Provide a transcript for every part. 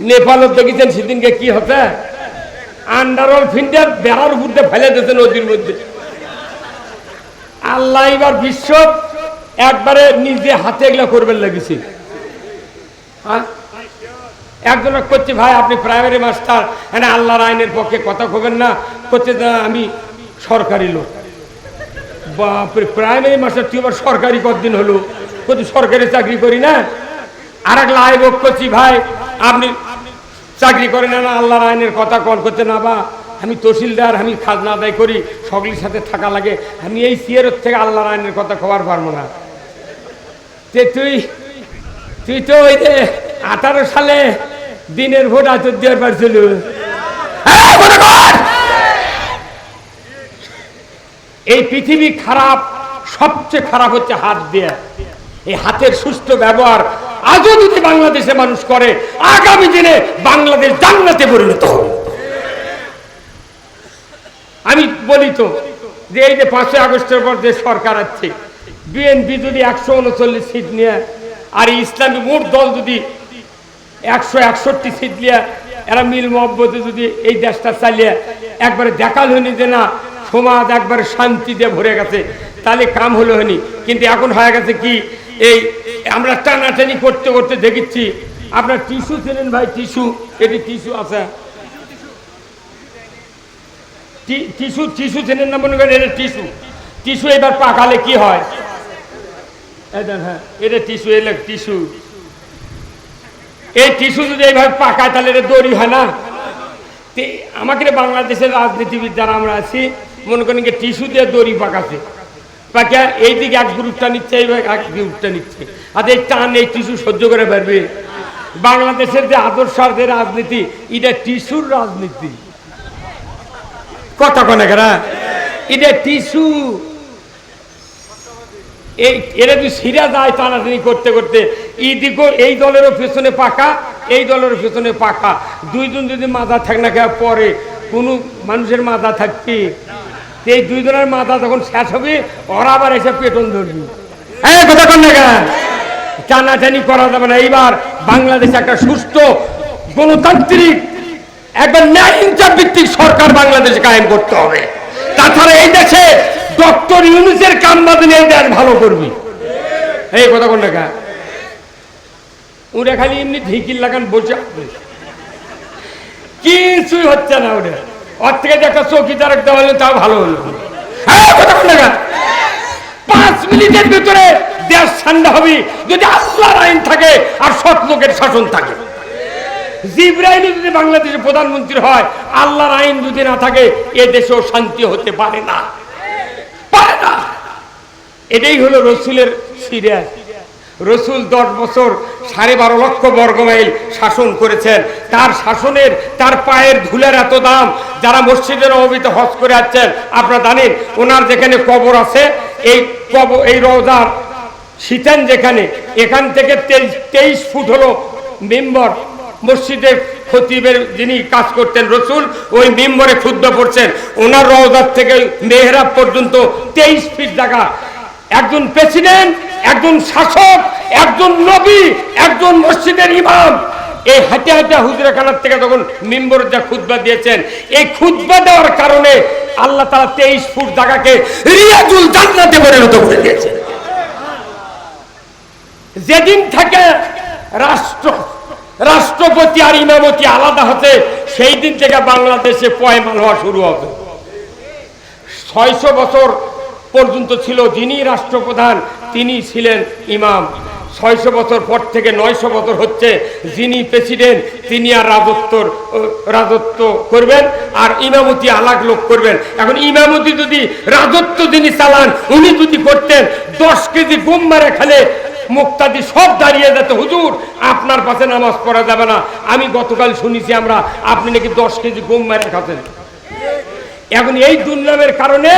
নেপালত দেখেছেন সেদিনকে কি হতে? আন্ডারওয়াল ফিনটা বেড়ার উপর ফেলে দিয়েছে নদীর মধ্যে। আল্লাহ এবার বিশ্ব একবারে নিজে হাতে এগুলো করবেন লেগেছে। হ্যাঁ? একজন করছে ভাই, আপনি প্রাইমারি মাস্টার হ্যাঁ আল্লাহর আইনের পক্ষে কথা কবেন না। করছে আমি সরকারি লোক। বাপরে প্রাইমারি মাস্টার তুই আবার সরকারি কতদিন হলো? কত সরকারি চাকরি করি না। আর এক লাইভ করছি ভাই। আপনি চাকরি করেন না, আল্লাহর আইনের কথা কল করতে না বা। আমি তহসিলদার, আমি খাজনা আদায় করি, সকলের সাথে থাকা লাগে। আমি এই সিয়ারত থেকে আল্লাহর আইনের কথা খবর পারব না। তুই তুই তো ওই যে আঠারো সালে দিনের ভোট আচর দেওয়ার পারছিল! এই পৃথিবী খারাপ, সবচেয়ে খারাপ হচ্ছে হাত দিয়ে। এই হাতের সুস্থ ব্যবহার আজও যদি বাংলাদেশে মানুষ করে, আগামী দিনে বাংলাদেশ জান্নাতে পরিণত হবে। আমি বলি তো যে এই যে পাঁচই আগস্টের পর যে সরকার আছে বিএনপি যদি একশো উনচল্লিশ সিট নিয়ে, আর ইসলামী মোট দল যদি একশো একষট্টি সিট নিয়ে, এরা মিল মহব্বতে যদি এই দেশটা চালিয়ে একবারে দেখাল হয়নি যে না, সমাজ একবারে শান্তিতে ভরে গেছে, তাহলে কাম হলো হয়নি। কিন্তু এখন হয়ে গেছে কি? এই, আমরা টানাটানি করতে করতে দেখেছি। আপনার টিস্যু ছিলেন ভাই, টিস্যু। এটি টিস্যু আছে। টিস্যু টিস্যু ছিলেন না মনে করেন, এটা টিস্যু। টিস্যু এবার পাকালে কি হয়? হ্যাঁ এটা টিস্যু এলে টিস্যু। এই টিস্যু যদি এইভাবে পাকায়, তাহলে এটা দড়ি হয় না? আমাকে বাংলাদেশের রাজনীতিবিদ যারা আমরা আছি, মনে করেন টিস্যু দিয়ে দড়ি পাকাছে পাকা এই এক গ্রুপটা নিচ্ছে এক গ্রুপটা নিচ্ছে। আর এই টান, এই টিস্যু সহ্য করে পারবে। বাংলাদেশের যে আদর্শ যে রাজনীতি, এটা টিস্যুর রাজনীতি। কথা কনে এটা টিস্যু। এই, এরা যদি সিরা যায় টানাটানি করতে করতে ইদিকো এই দলেরও পেছনে পাকা, এই দলের পেছনে পাকা। দুইজন যদি মাথা থাক না পরে কোনো মানুষের মাথা থাকবে। তো এই দুই জনের মাথা যখন শেষ হবে, ওরা আবার এসে পেটন ধরবি। হ্যাঁ কথা টানাটানি করা যাবে না। এইবার বাংলাদেশ একটা সুস্থ, গণতান্ত্রিক, একবার ন্যায় ভিত্তিক সরকার বাংলাদেশে কায়েম করতে হবে। তাছাড়া এই দেশে ডক্টর ইউনুসের কাম বাদনে এই দেশ ভালো করবি। এই কথা কোন লেখা ওরা খালি এমনি ঢিকির লাগান বসে কিছুই হচ্ছে না ওটা ওর থেকে যে একটা চৌকিদার একটা হলে, তাও ভালো হলো। হ্যাঁ? পাঁচ মিনিটের ভিতরে দেশ ঠান্ডা হবে, যদি আল্লাহর আইন থাকে আর সৎ লোকের শাসন থাকে। জিব্রাইল যদি বাংলাদেশের প্রধানমন্ত্রী হয়, আল্লাহর আইন যদি না থাকে, এ দেশেও শান্তি হতে পারে না। পারে না। এটাই হলো রসুলের সিরিয়াস রসুল দশ বছর সাড়ে বারো লক্ষ বর্গমাইল শাসন করেছেন। তার শাসনের, তার পায়ের ধুলের এত দাম, যারা মসজিদের নবমীতে হজ করে যাচ্ছেন আপনারা জানেন, ওনার যেখানে কবর আছে, এই কবর, এই রোজার শীতান যেখানে, এখান থেকে তেইশ তেইশ ফুট হলো মেম্বর মসজিদের খতিবের যিনি কাজ করতেন রসুল, ওই মেম্বরে ক্ষুদ্র পড়ছেন। ওনার রওজার থেকে মেহরাব পর্যন্ত তেইশ ফিট জায়গা। একজন প্রেসিডেন্ট একজন শাসক, একজন নবী, একজন মসজিদের ইমাম। এই হাতে হাতে হুজুরা খানার থেকে তখন মেম্বর যা খুদ্া দিয়েছেন, এই খুদ্া দেওয়ার কারণে আল্লাহ তালা তেইশ ফুট জায়গাকে রিয়াজুল জান্নাতে পরিণত করে দিয়েছেন। যেদিন থেকে রাষ্ট্র, রাষ্ট্রপতি আর ইমামতি আলাদা হতে সেই দিন থেকে বাংলাদেশে পয়মাল হওয়া শুরু হবে। ছয়শো বছর পর্যন্ত ছিল যিনি রাষ্ট্রপ্রধান তিনি ছিলেন ইমাম। ছয়শো বছর পর থেকে নয়শো বছর হচ্ছে যিনি প্রেসিডেন্ট, তিনি আর রাজত্বর রাজত্ব করবেন আর ইমামতি আলাগ লোক করবেন। এখন ইমামতি যদি, রাজত্ব যিনি চালান, উনি যদি করতেন, দশ কেজি গুম মারে খেলে মুক্তাদি সব দাঁড়িয়ে যেত। হুজুর, আপনার পাশে নামাজ পড়া যাবে না। আমি গতকাল শুনেছি আমরা, আপনি নাকি দশ কেজি গুম মারে খাতেন এখন এই দুর্নামের কারণে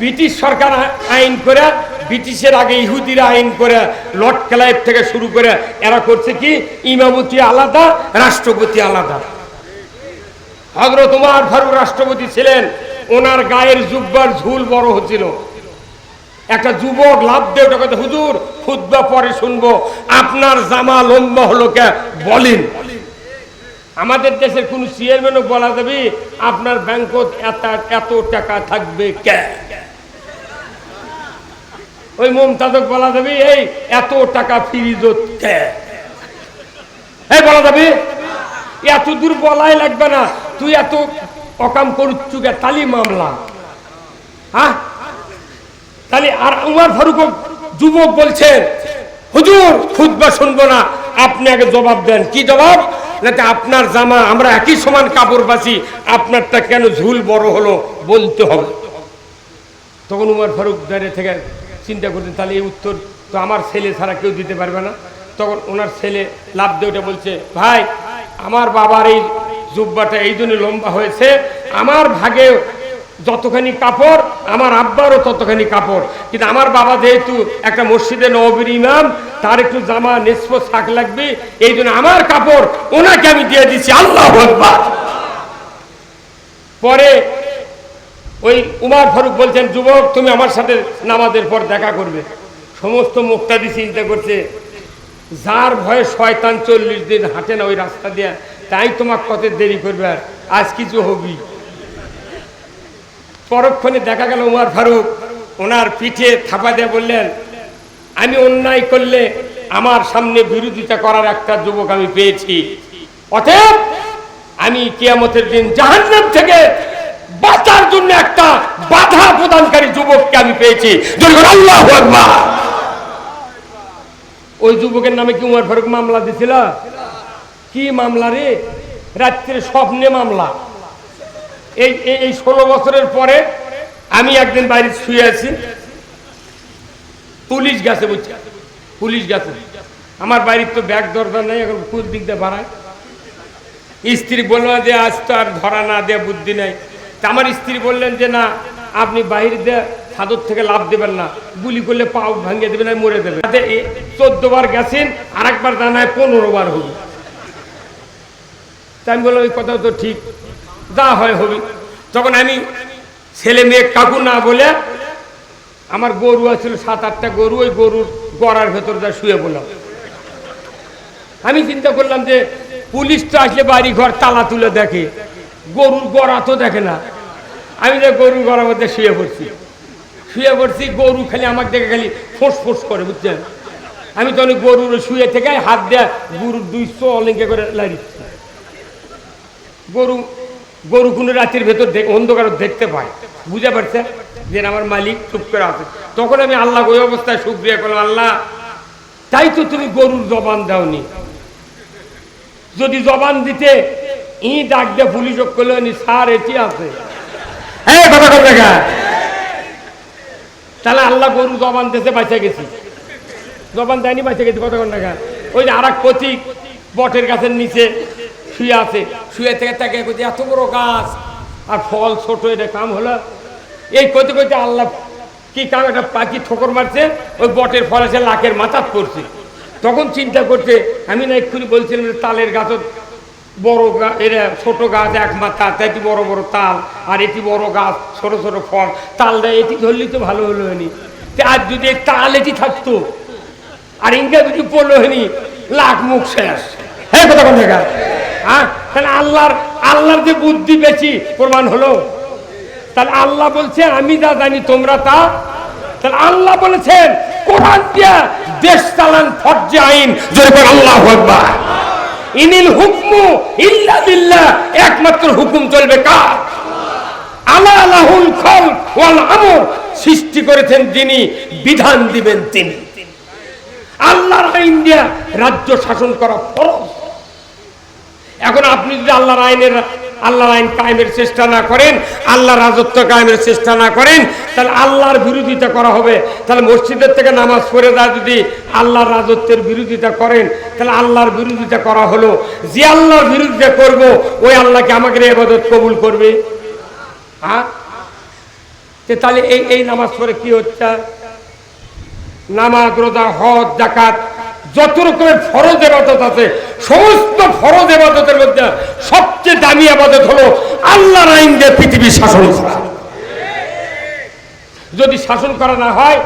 ব্রিটিশ সরকার আইন করে ব্রিটিশের আগে ইহুদিরা আইন করে লর্ড ক্লাইভ থেকে শুরু করে এরা করছে কি? ইমামতি আলাদা, রাষ্ট্রপতি আলাদা। হজরত উমার ফারুক রাষ্ট্রপতি ছিলেন, ওনার গায়ের জুব্বার ঝুল বড় হচ্ছিল। একটা যুবক লাভ দিয়ে কথা হুজুর খুদ্া পরে শুনব। আপনার জামা লম্বা হলো কে? বলেন। আমাদের দেশের কোন চেয়ারম্যানও বলা যাবে, আপনার ব্যাংকত এত এত টাকা থাকবে কে? ওই মমতাজক বলা যাবে এই এত টাকা ফিরিজত কে? এই বলা যাবে এত দূর বলাই লাগবে না তুই এত অকাম করুচ্ছু কে তালি মামলা। হ্যাঁ? তাহলে আর উমার ফারুক যুবক বলছেন হুজুর খুদবা শুনব না আপনি আগে জবাব দেন। কি জবাব? নাকি আপনার জামা আমরা একই সমান কাপড় বাসি আপনারটা কেন ঝুল বড় হলো বলতে হবে। তখন উমার ফারুক দাঁড়িয়ে থেকে চিন্তা করতেন, তাহলে এই উত্তর তো আমার ছেলে ছাড়া কেউ দিতে পারবে না। তখন ওনার ছেলে লাভ দিয়ে ওটা বলছে, ভাই, আমার বাবার এই জুব্বাটা এই জন্য লম্বা হয়েছে। আমার ভাগে যতখানি কাপড়, আমার আব্বারও ততখানি কাপড়। কিন্তু আমার বাবা যেহেতু একটা মসজিদে নবীর ইমাম, তার একটু জামা নেসফো শাক লাগবে, এই জন্য আমার কাপড় ওনাকে আমি দিয়ে দিচ্ছি। আল্লাহ পরে ওই উমার ফারুক বলছেন, যুবক, তুমি আমার সাথে নামাজের পর দেখা করবে। সমস্ত মুক্তাদি চিন্তা করছে, যার ভয়ে শয়তান চল্লিশ দিন হাঁটে না ওই রাস্তা দিয়ে, তাই তোমার কত দেরি করবে আর? আজ কিছু হবি? পরক্ষণে দেখা গেল উমার ফারুক, ওনার পিঠে থাপা দিয়ে বললেন, আমি অন্যায় করলে আমার সামনে বিরোধিতা করার একটা যুবক আমি পেয়েছি। অতএব আমি কিয়ামতের দিন জাহান্নাম থেকে বাঁচার জন্য একটা বাধা প্রদানকারী যুবককে আমি পেয়েছি। ওই যুবকের নামে কি উমার ফারুক মামলা দিছিল? কি মামলা রে? রাত্রে স্বপ্নে মামলা। এই, এই- ষোলো বছরের পরে আমি একদিন বাইরে শুয়ে আছি। পুলিশ গেছে বুঝছি? পুলিশ গেছে। আমার বাড়ির তো ব্যাগ দরকার নেই, এখন কোন দিক দিয়ে বাড়ায়। স্ত্রী বলল যে আজ তো আর ধরা না দেয়া বুদ্ধি নাই। তা আমার স্ত্রী বললেন যে, না, আপনি বাইরে দিয়ে ছাদর থেকে লাভ দেবেন না। গুলি করলে পাও ভাঙিয়ে দেবেন আর মরে দেবেন। চোদ্দ বার গেছেন আর একবার জানায় পনেরো বার হবে তাই আমি বললাম, ওই কথা তো ঠিক। যা হয় হবে। তখন আমি ছেলে মেয়ে কাকু না বলে আমার গরু আছিল, সাত, আটটা গরু, ওই গরুর গড়ার ভেতর যা শুয়ে বললাম আমি চিন্তা করলাম যে, পুলিশ তো আসলে বাড়ি ঘর তালা তুলে দেখে। গরুর গড়া তো দেখে না। আমি যে গরুর গড়ার মধ্যে শুয়ে পড়ছি। শুয়ে পড়ছি, গরু খালি আমার দেখে খালি ফোঁস ফোঁস করে, বুঝছেন? আমি তখন গরুর শুয়ে থেকে হাত দেয়া গরুর দুইশো অলিঙ্কে করে লাড়িচ্ছি গরু গরু কোনো রাতের ভেতর অন্ধকার দেখতে পায়। বুঝে পারছে যে আমার মালিক চুপ করে আছে। তখন আমি আল্লাহ ওই অবস্থায় সুক্রিয়া করলাম, আল্লাহ, তাই তো তুমি গরুর জবান দাওনি। যদি জবান দিতে ই ডাক দিয়ে পুলিশ করলে নি স্যার এটি আছে? কথা কথা তাহলে আল্লাহ গরু জবান দিতে বাঁচা গেছি। জবান দেয়নি বাঁচা গেছি কতক্ষণ টাকা ওই যে আর এক প্রতীক বটের গাছের নিচে শুয়ে আছে। শুয়ে থেকে তাকে কইতে এত বড় গাছ। আর ফল ছোট এটা কাম হলো। এই কইতে কইতে আল্লাহ কি কাম একটা পাখি ঠোকর মারছে ওই বটের ফল এসে লাখের মাথাত পড়ছে। তখন চিন্তা করছে আমি না এক্ষুনি বলছিলাম তালের গাছত বড় গা- এরা ছোট গাছ এক মাথা এটি বড় বড় তাল, আর এটি বড় গাছ, ছোট ছোট ফল। তালটা এটি ধরলেই তো ভালো হলো হয়নি। আর যদি তাল এটি থাকতো, আর ইংরেজি যদি পড়ল হয়নি, লাখ মুখ শেষ। হ্যাঁ কথা কোন জায়গা হ্যাঁ তাহলে আল্লাহর আল্লাহর যে বুদ্ধি বেশি, প্রমাণ হলো। তাহলে আল্লাহ বলছে, আমি যা জানি, তোমরা তা তাহলে আল্লাহ বলেছেন, কোরআন দিয়া দেশ চালান ফর্জে আইন, জোরে করে আল্লাহ আকবার। ইনিল হুকমু ইল্লা বিল্লাহ, একমাত্র হুকুম চলবে কার? আলা লাহুল খল ওয়াল আমর, সৃষ্টি করেছেন যিনি, বিধান দিবেন তিনি। আল্লাহর আইন দিয়া রাজ্য শাসন করা ফরজ। এখন আপনি যদি আল্লাহর আইনের আল্লাহর আইন কায়েমের চেষ্টা না করেন, আল্লাহ রাজত্ব কায়েমের চেষ্টা না করেন, তাহলে আল্লাহর বিরোধিতা করা হবে। তাহলে মসজিদের থেকে নামাজ পড়ে যা যদি আল্লাহর রাজত্বের বিরোধিতা করেন, তাহলে আল্লাহর বিরোধিতা করা হলো। যে আল্লাহর বিরোধিতা করব, ওই আল্লাহকে আমাকে এবাদত কবুল করবে? হ্যাঁ? তাহলে এই এই নামাজ পড়ে কি হচ্ছে? নামাজ, রোজা, হজ জাকাত যত রকমের ফরজ এবাদত আছে, সমস্ত ফরজ এবাদতের মধ্যে সবচেয়ে দামি আবাদত হলো আল্লাহর আইন দিয়ে পৃথিবী শাসন করা। যদি শাসন করা না হয়,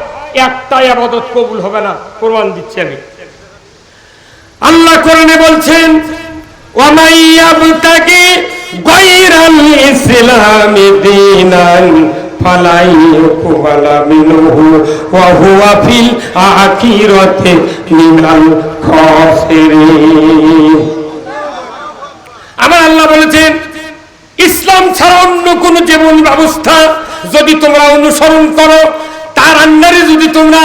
একটাই আবাদত কবুল হবে না, প্রমাণ দিচ্ছি আমি। আল্লাহ কোরআনে বলছেন ওয়ামাইয়াবতাকে গায়রাল ইসলামি দীনান ফালাই আমার আল্লাহ বলেছেন, ইসলাম ছাড়া অন্য কোন জীবন ব্যবস্থা যদি তোমরা অনুসরণ করো, তার আন্ডারে যদি তোমরা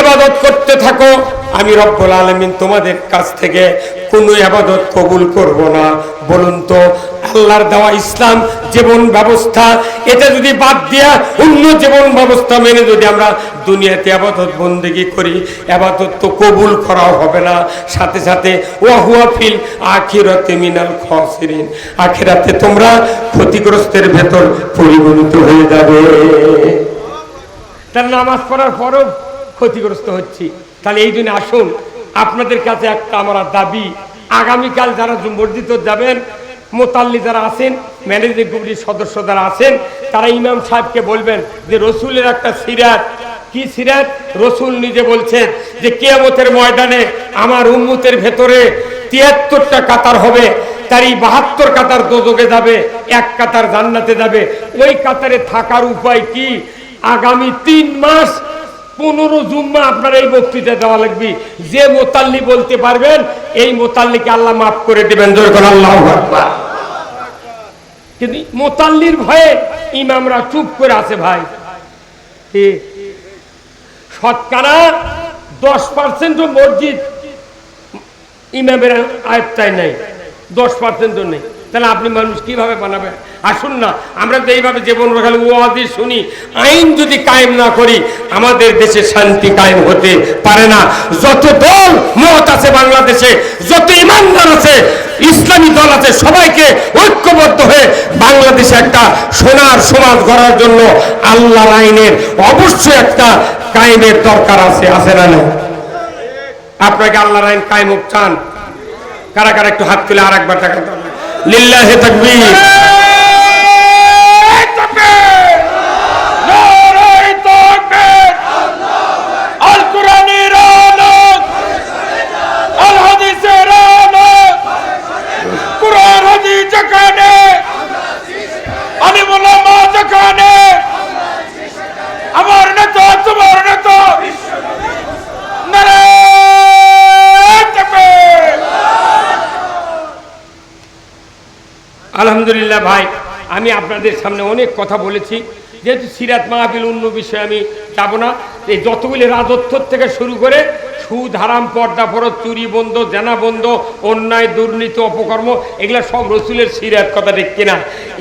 এবাদত করতে থাকো, আমি রব্বুল আলমিন তোমাদের কাছ থেকে কোনো আবাদত কবুল করব না। বলুন তো আল্লাহর দেওয়া ইসলাম, জীবন ব্যবস্থা, এটা যদি বাদ দিয়া অন্য জীবন ব্যবস্থা মেনে যদি আমরা দুনিয়াতে আবাদত বন্দেগি করি, আবাদত তো কবুল করাও হবে না। সাথে সাথে ওয়াহুয়া ফিল আখিরাতে মিনাল খসিরিন, আখিরাতে তোমরা ক্ষতিগ্রস্তের ভেতর পরিগণিত হয়ে যাবে। তার নামাজ পড়ার পরও ক্ষতিগ্রস্ত হচ্ছি। তাহলে এই জন্য আসুন, আপনাদের কাছে একটা আমার দাবি, আগামীকাল যারা মসজিদ যাবেন মোতাল্লি যারা আছেন, ম্যানেজিং কমিটির সদস্য যারা আছেন, তারা ইমাম সাহেবকে বলবেন যে, রসুলের একটা সিরাত। কি সিরাত? রসুল নিজে বলছেন যে, কেয়ামতের ময়দানে আমার উম্মতের ভেতরে তিয়াত্তরটা কাতার হবে তার এই বাহাত্তর কাতার দোজকে যাবে, এক কাতার জান্নাতে যাবে। ওই কাতারে থাকার উপায় কি? আগামী তিন মাস পনেরো জুম্মা আপনার এই বক্তৃতা দেওয়া লাগবে। যে মোতাল্লি বলতে পারবেন, এই মোতাল্লিকে আল্লাহ মাফ করে দেবেন। যখন আল্লাহ আকবার। কিন্তু মোতাল্লির ভয়ে ইমামরা চুপ করে আছে ভাই? শতকরা দশ পার্সেন্ট মসজিদ ইমামের আয়ত্তায় নেই, দশ পার্সেন্টও নেই তাহলে আপনি মানুষ কীভাবে বানাবেন? আসুন না, আমরা তো এইভাবে জীবন রাখালে, ওয়াদি শুনি। আইন যদি কায়েম না করি, আমাদের দেশে শান্তি কায়েম হতে পারে না। যত দল মত আছে বাংলাদেশে, যত ইমানদার আছে, ইসলামী দল আছে, সবাইকে ঐক্যবদ্ধ হয়ে বাংলাদেশে একটা সোনার সমাজ গড়ার জন্য আল্লাহর আইনের অবশ্যই একটা কায়েমের দরকার আছে আছে না আপনাকে আল্লাহর আইন কায়েম চান। কারা কারা একটু হাত তুলে আর একবার টাকা লিল্লাহে তাকবীর আল কোরআনের আলোক আল হাদিসের আলোক কোরআন হাদিস যেখানে আলিম উলামা যেখানে আমার নেতা তোমার নেতা নারায়ণ তাকবীর আলহামদুলিল্লাহ ভাই, আমি আপনাদের সামনে অনেক কথা বলেছি। যেহেতু সিরাত মাহবিল অন্য বিষয়ে আমি যাব না, এই যতগুলি রাজত্ব থেকে শুরু করে সুদ, হারাম, পর্দা ফরত চুরি, বন্ধ, জানা বন্ধ, অন্যায়, দুর্নীতি, অপকর্ম, এগুলা সব রসুলের সিরাত কথা ঠিক কিনা?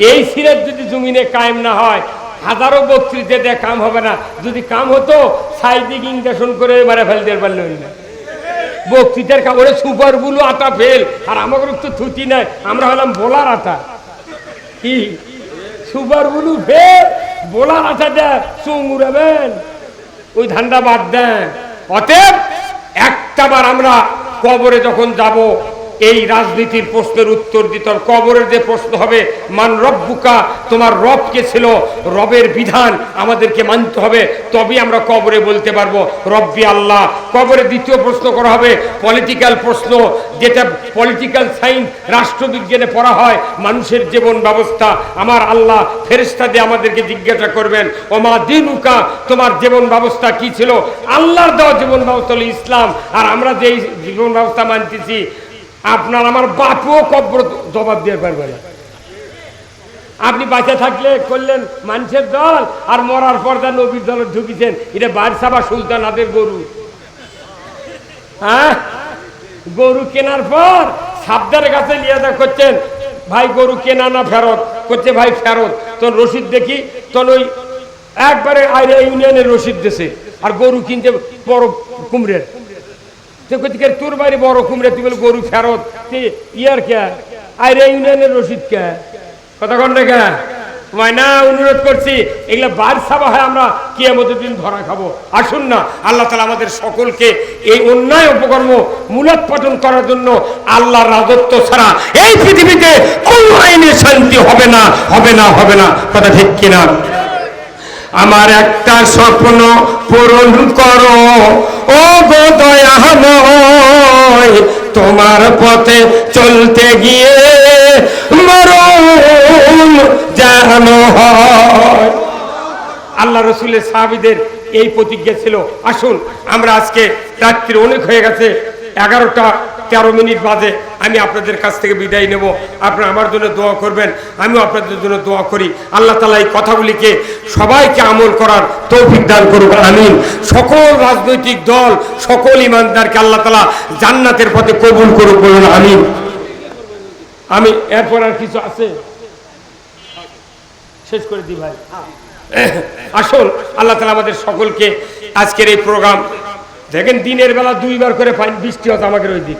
এই সিরাত যদি জমিনে কায়েম না হয়, হাজারো বক্তৃতা দিয়ে কাম হবে না। যদি কাম হতো, সাইদিক ইংকেশন করে মারা ফেলতে পারলেন না। বক্তৃতার কাপড়ে সুপার বুলু আতা ফেল। আর আমাদের তো থুতি নাই। আমরা হলাম বোলার আতা। কি? সুপার বুলু ফেল। বোলার আতা দেয় চুমুরাবেন ওই ধান্দা বাদ দেন। অতএব একটাবার আমরা কবরে যখন যাব এই রাজনীতির প্রশ্নের উত্তর দিতে। কবরের যে প্রশ্ন হবে, মান রব্বুকা, তোমার রব কে ছিল? রবের বিধান আমাদেরকে মানতে হবে। তবে আমরা কবরে বলতে পারব, রব্বি আল্লাহ। কবরে দ্বিতীয় প্রশ্ন করা হবে পলিটিক্যাল প্রশ্ন, যেটা পলিটিক্যাল সাইন্স রাষ্ট্রবিজ্ঞানে পড়া হয়, মানুষের জীবন ব্যবস্থা। আমার আল্লাহ ফেরেস্তা দিয়ে আমাদেরকে জিজ্ঞাসা করবেন, ওমা দিনুকা, তোমার জীবন ব্যবস্থা কি ছিল? আল্লাহর দেওয়া জীবন ব্যবস্থা হলো ইসলাম। আর আমরা যেই জীবন ব্যবস্থা মানতেছি আপনার আমার বাপও কব্র জবাব দিয়ে পারবে না। আপনি বাঁচা থাকলে করলেন মানুষের দল, আর মরার পর যা নবীর দলে ঢুকিছেন, এটা বাদশাহ সুলতান আদের গরু। হ্যাঁ? গরু কেনার পর সাবদারের কাছে লিয়াদা করছেন, ভাই, গরু কেনা না ফেরত? করছে, ভাই, ফেরত। তোর রসিদ দেখি তোর ওই একবারে আইরে ইউনিয়নের রসিদ দেশে আর গরু কিনতে বড় কুমড়ের। কোথেকে তোর বাড়ি বড় গরু ফেরত। ইয়ার কে? আইরে ইউনিয়নের রসিদ কে? মায়না অনুরোধ করছি, এগুলো হয় আমরা কে আমাদের দিন ধরা খাব। আসুন না, আল্লাহ তালা আমাদের সকলকে এই অন্যায় উপকর্ম মূলোৎপাটন করার জন্য আল্লাহর রাজত্ব ছাড়া এই পৃথিবীতে কোনো আইনে শান্তি হবে না হবে না হবে না। কথা ঠিক কিনা? আমার একটা স্বপ্ন পূরণ করো। ও গো দয়াময় তোমার পথে চলতে গিয়ে মরণ জানো হয়। আল্লাহ রসুলের সাহাবিদের এই প্রতিজ্ঞা ছিল, আসুন, আমরা আজকে রাত্রি অনেক হয়ে গেছে, এগারোটা তেরো মিনিট বাদে আমি আপনাদের কাছ থেকে বিদায় নেব। আপনারা আমার জন্য দোয়া করবেন, আমিও আপনাদের জন্য দোয়া করি। আল্লাহ তালা এই কথাগুলিকে সবাইকে আমল করার তৌফিক দান করুক, আমিন। সকল রাজনৈতিক দল, সকল ইমানদারকে আল্লাহ তালা জান্নাতের পথে কবুল করুক বলুন, আমিন। আমি এরপর আর কিছু আছে? শেষ করে দিই ভাই। আসল আল্লাহ তালা আমাদের সকলকে আজকের এই প্রোগ্রাম, দেখেন দিনের বেলা দুইবার করে বৃষ্টি হতো আমাদের ওই দিক।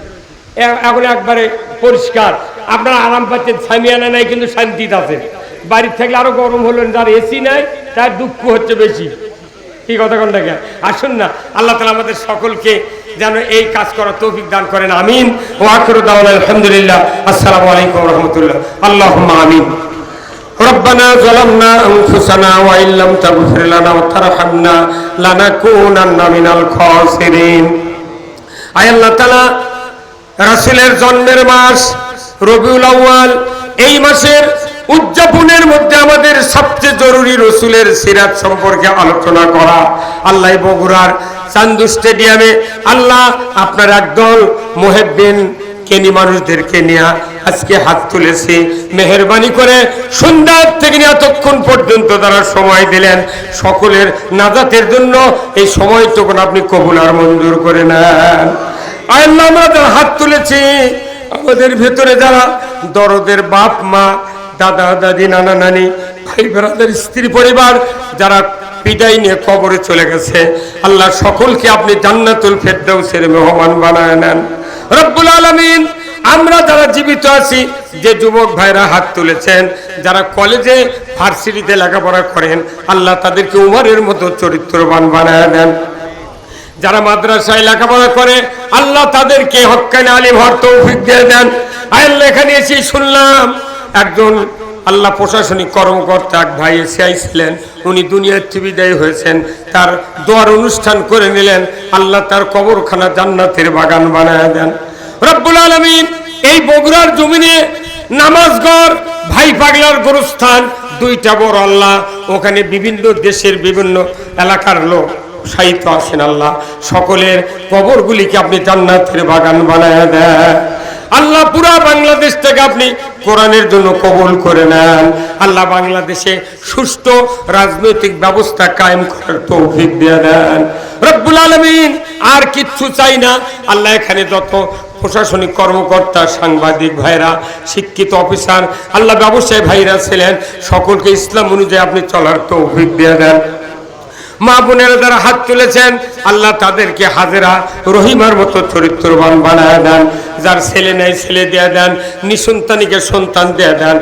এখন একবারে পরিষ্কার আপনারা আরাম পাচ্ছেন সামিয়ানা নাই কিন্তু শান্তিতে আছেন বাড়ির থাকলে আরো গরম হলো যার এসি নাই তার দুঃখ হচ্ছে বেশি কি কথা কোন দেখেন আসুন না আল্লাহ তালা আমাদের সকলকে যেন এই কাজ করার তৌফিক দান করেন আমিন ও আখর দাওয়াল আলহামদুলিল্লাহ আসসালামু আলাইকুম রহমতুল্লাহ আল্লাহ আমিন ربنا ظلمنا أنفسنا وإن لم تغفر لنا وترحمنا لنكونن من الخاسرين আয় আল্লাহ তাআলা রাসূলের জন্মের মাস রবিউল আউয়াল। এই মাসের উদযাপনের মধ্যে আমাদের সবচেয়ে জরুরি রসুলের সিরাত সম্পর্কে আলোচনা করা। আল্লাহ বগুড়ার চান্দু স্টেডিয়ামে আল্লাহ আপনার একদল মোহেব্বিন কেনি মানুষদেরকে নিয়ে আজকে হাত তুলেছে। মেহরবানি করে সন্ধ্যা থেকে নিয়ে এতক্ষণ পর্যন্ত তারা সময় দিলেন। সকলের নাজাতের জন্য এই সময়টুকু আপনি কবুল আর মঞ্জুর করে নেন। আল্লাহ আমরা যারা হাত তুলেছি, আমাদের ভেতরে যারা দরদের বাপ মা, দাদা, দাদি, নানা, নানি, ভাই বেড়াদের স্ত্রী, পরিবার, যারা বিদায় নিয়ে কবরে চলে গেছে, আল্লাহ সকলকে আপনি জান্নাতুল ফেরদাউসের মেহমান বানায় নেন। রব্বুল আলমিন, আমরা যারা জীবিত আছি, যে যুবক ভাইরা হাত তুলেছেন, যারা কলেজে ভার্সিটিতে লেখাপড়া করেন, আল্লাহ তাদেরকে উমরের মতো চরিত্রবান বানায় দেন। যারা মাদ্রাসায় লেখাপড়া করে, আল্লাহ তাদেরকে হক্কানি আলিম হওয়ার তৌফিক দিয়ে দেন। আল্লাহ, এখানে এসে শুনলাম, একজন আল্লাহ প্রশাসনিক কর্মকর্তা এক ভাই এসে আইছিলেন। উনি দুনিয়ার বিদায় হয়েছেন, তার দোয়ার অনুষ্ঠান করে নিলেন। আল্লাহ তার কবরখানা জান্নাতের বাগান বানায় দেন। রব্বুল আলমিন, এই বগুড়ার জমিনে নামাজগড় ভাই পাগলার গোরস্থান, দুইটা বড় আল্লাহ। ওখানে বিভিন্ন দেশের বিভিন্ন এলাকার লোক সাহিত্য আছেন আল্লাহ। সকলের কবরগুলিকে আপনি জান্নাতের বাগান বানায় দেন। আল্লাহ পুরা বাংলাদেশ থেকে আপনি কোরআনের জন্য কবুল করে নেন। আল্লাহ বাংলাদেশে সুষ্ঠু রাজনৈতিক ব্যবস্থা কায়েম করার তৌফিক দিয়ে দেন। রব্বুল আলমিন, আর কিচ্ছু চাই না। আল্লাহ এখানে যত প্রশাসনিক কর্মকর্তা, সাংবাদিক ভাইরা, শিক্ষিত অফিসার, আল্লাহ ব্যবসায়ী ভাইরা ছিলেন, সকলকে ইসলাম অনুযায়ী আপনি চলার তৌফিক দিয়ে দেন। মা বোনেরা যারা হাত তুলেছেন, আল্লাহ তাদেরকে হাজেরা রহিমার মতো চরিত্রবান বানায় দেন। যার ছেলে নেই, ছেলে দেয়া দেন, নিঃসন্তানিকে সন্তান দেয়া দেন।